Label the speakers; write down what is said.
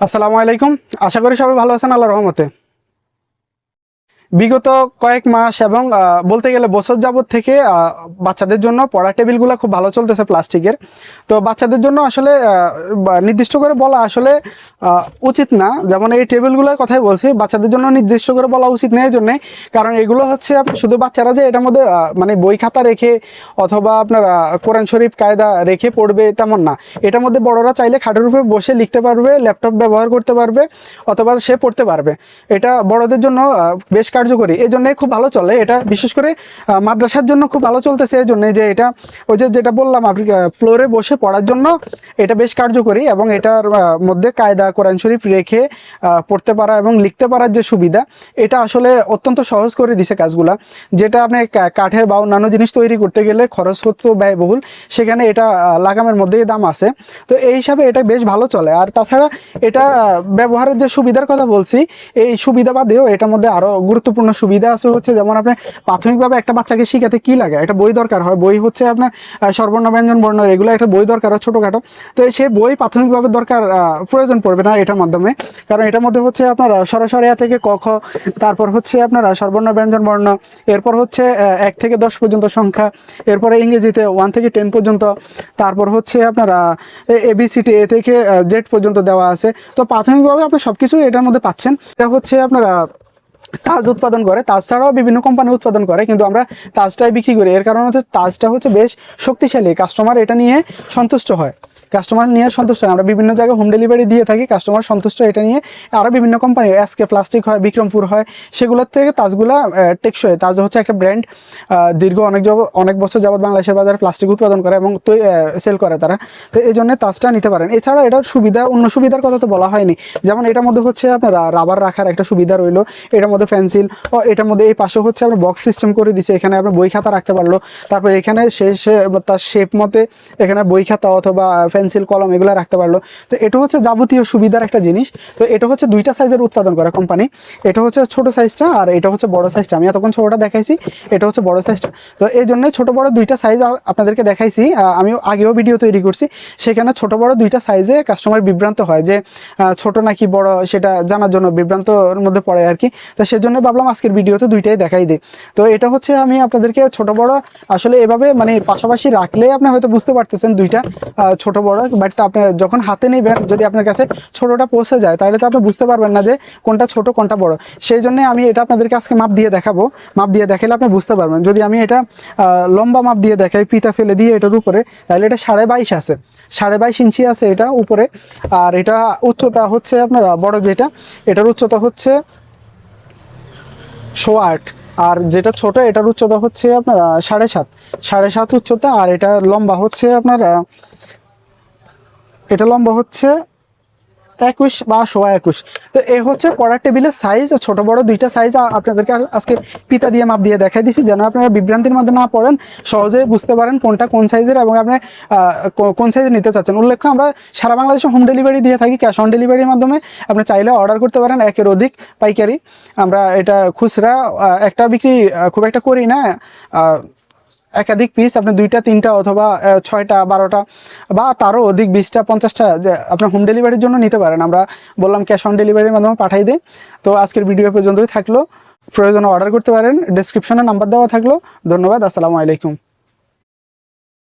Speaker 1: আসসালামু আলাইকুম। আশা করি সবাই ভালো আছেন আল্লাহ রহমতে। বিগত কয়েক মাস এবং বলতে গেলে বছর যাবত থেকে বাচ্চাদের জন্য পড়া টেবিলগুলো খুব ভালো চলতেছে প্লাস্টিকের। তো বাচ্চাদের জন্য আসলে নির্দিষ্ট করে বলা আসলে উচিত না। যেমন এই টেবিলগুলোর কথাই বলছি, বাচ্চাদের জন্য নির্দিষ্ট করে বলা উচিত নেই এই জন্যে কারণ এগুলো হচ্ছে শুধু বাচ্চারা যে এটার মধ্যে মানে বই খাতা রেখে অথবা আপনার কোরআন শরীফ, কায়দা রেখে পড়বে তেমন না। এটার মধ্যে বড়রা চাইলে খাটের উপরে বসে লিখতে পারবে, ল্যাপটপ ব্যবহার করতে পারবে, অথবা সে পড়তে পারবে। এটা বড়দের জন্য বেশ কার্যকরী এই জন্যে খুব ভালো চলে। এটা বিশেষ করে মাদ্রাসার জন্য খুব ভালো চলতেছে এই জন্যে যে এটা, ওই যে যেটা বললাম, আপনি ফ্লোরে বসে পড়ার জন্য এটা বেশ কার্যকরী এবং এটার মধ্যে কায়দা, কোরআন শরীফ রেখে পড়তে পারা এবং লিখতে পারার যে সুবিধা, এটা আসলে অত্যন্ত সহজ করে দিছে কাজগুলা। যেটা আপনি কাঠের বা অন্যান্য জিনিস তৈরি করতে গেলে খরচ হচ্ছে ব্যয়বহুল, সেখানে এটা লাগামের মধ্যেই দাম আছে। তো এই হিসাবে এটা বেশ ভালো চলে। আর তাছাড়া এটা ব্যবহারের যে সুবিধার কথা বলছি, এই সুবিধা বাদেও এটার মধ্যে আরও আরও গুরুত্বপূর্ণ সুবিধা আছে হচ্ছে যেমন আপনি প্রাথমিকভাবে একটা বাচ্চাকে শিখাতে কি লাগে? একটা বই দরকার হয়। বই হচ্ছে আপনার সর্বর্ণ ব্যঞ্জন বর্ণ এগুলো একটা বই দরকার হয় ছোটোখাটো। তো সে বই প্রাথমিকভাবে দরকার প্রয়োজন পড়বে না এটার মাধ্যমে। কারণ এটার মধ্যে হচ্ছে আপনার সরাসরি থেকে ক খ তারপর হচ্ছে আপনার আহ, স্বরবর্ণ ব্যঞ্জন বর্ণ এরপর হচ্ছে এক থেকে দশ পর্যন্ত সংখ্যা এরপরে ইংরেজিতে ওয়ান থেকে টেন পর্যন্ত তারপর হচ্ছে আপনার এবিসিটি এ থেকে জেড পর্যন্ত দেওয়া আছে। তো প্রাথমিকভাবে আপনি সব কিছু এটার মধ্যে পাচ্ছেন। এটা হচ্ছে আপনার তাজ উৎপাদন করে তাজ ছাড়াও বিভিন্ন কোম্পানি উৎপাদন করে, কিন্তু আমরা তাজটাই বিক্রি করি। এর কারণ হচ্ছে তাজটা হচ্ছে বেশ শক্তিশালী। কাস্টমার এটা নিয়ে সন্তুষ্ট হয়। কাস্টমার নিয়ে সন্তুষ্ট হয়। আমরা বিভিন্ন জায়গায় হোম ডেলিভারি দিয়ে থাকি। কাস্টমার সন্তুষ্ট এটা নিয়ে আরও বিভিন্ন কোম্পানি এসকে প্লাস্টিক হয় বিক্রমপুর হয়, সেগুলোর থেকে তাজগুলা টেকসই তাজ হচ্ছে একটা ব্র্যান্ড দীর্ঘ অনেক অনেক বছর যাবত বাংলাদেশের বাজারে প্লাস্টিক উৎপাদন করে এবং সেল করে তারা। তো এই জন্য তাজটা নিতে পারেন। এছাড়া এটার সুবিধা, অন্য সুবিধার কথা তো বলা হয়নি। যেমন এটার মধ্যে হচ্ছে আপনার রাবার রাখার একটা সুবিধা রইল। এটার মধ্যে পেন্সিল ও এটার মধ্যে এই পাশে হচ্ছে আপনার বক্স সিস্টেম করে দিছে, এখানে আপনার বই খাতা রাখতে পারল। তারপর এখানে সে তার শেপ মতে এখানে বই খাতা অথবা পেন্সিল কলম এগুলো রাখতে পারল। তো এটা হচ্ছে যাবতীয় সুবিধার একটা জিনিস। তো এটা হচ্ছে দুইটা সাইজের উৎপাদন করা কোম্পানি এটা হচ্ছে ছোট সাইজটা আর এটা হচ্ছে বড় সাইজটা আমি এতক্ষণ ছোটোটা দেখাইছি, এটা হচ্ছে বড় সাইজটা তো এই জন্যই ছোট বড় দুইটা সাইজ আপনাদেরকে দেখাইছি। আমি আগেও ভিডিও তৈরি করছি। সেখানে ছোট বড় দুইটা সাইজে কাস্টমার বিভ্রান্ত হয় যে ছোট নাকি বড় সেটা জানার জন্য বিভ্রান্তর মধ্যে পড়ে আর কি। তো সেজন্য ভাবলাম আজকের ভিডিওতে দুইটাই দেখাই দিই। তো এটা হচ্ছে আমি আপনাদেরকে ছোট বড়, আসলে এভাবে মানে পাশাপাশি রাখলে আপনি হয়তো বুঝতে পারতেছেন দুইটা ছোট বড় বাট আপনি যখন হাতে নেবেন, যদি আপনার কাছে ছোটটা পৌঁছে যায়, তাহলে তো আপনি বুঝতে পারবেন না যে কোনটা ছোট, কোনটা বড়। সেই জন্য আমি এটা আপনাদেরকে আজকে মাপ দিয়ে দেখাবো। মাপ দিয়ে দেখালে আপনি বুঝতে পারবেন। যদি আমি এটা লম্বা মাপ দিয়ে দেখাই পিতা ফেলে দিয়ে এটার উপরে, তাহলে এটা সাড়ে বাইশ আছে। সাড়ে বাইশ ইঞ্চি আছে এটা উপরে। আর এটা উচ্চতা হচ্ছে আপনার, বড় যেটা, এটার উচ্চতা হচ্ছে শো আট। আর যেটা ছোট, এটার উচ্চতা হচ্ছে আপনার সাড়ে সাত। সাড়ে সাত উচ্চতা, আর এটা লম্বা হচ্ছে আপনার এটা লম্বা হচ্ছে একুশ বা সোয়া একুশ। তো এ হচ্ছে পড়ার টেবিলের সাইজ ছোট, বড় দুইটা সাইজ আপনাদেরকে আজকে পিতা দিয়ে মাপ দিয়ে দেখাই দিছি। যেন আপনারা বিভ্রান্তির মধ্যে না পড়েন, সহজে বুঝতে পারেন কোনটা কোন সাইজের এবং আপনি কোন সাইজের নিতে চাচ্ছেন। উল্লেখ্য, আমরা সারা বাংলাদেশে হোম ডেলিভারি দিয়ে থাকি ক্যাশ অন ডেলিভারির মাধ্যমে। আপনি চাইলে অর্ডার করতে পারেন, একের অধিক পাইকারি। আমরা এটা খুচরা একটা বিক্রি খুব একটা করি না। একাধিক পিস আপনি দুইটা, তিনটা অথবা ছয়টা, বারোটা বা তারও অধিক বিশটা, পঞ্চাশটা যে আপনার হোম ডেলিভারির জন্য নিতে পারেন। আমরা বললাম ক্যাশ অন ডেলিভারির মাধ্যমে পাঠাই দিই। তো আজকের ভিডিও পর্যন্তই থাকল। প্রয়োজনে অর্ডার করতে পারেন। ডিসক্রিপশনে নাম্বার দেওয়া থাকল। ধন্যবাদ। আসসালামু আলাইকুম।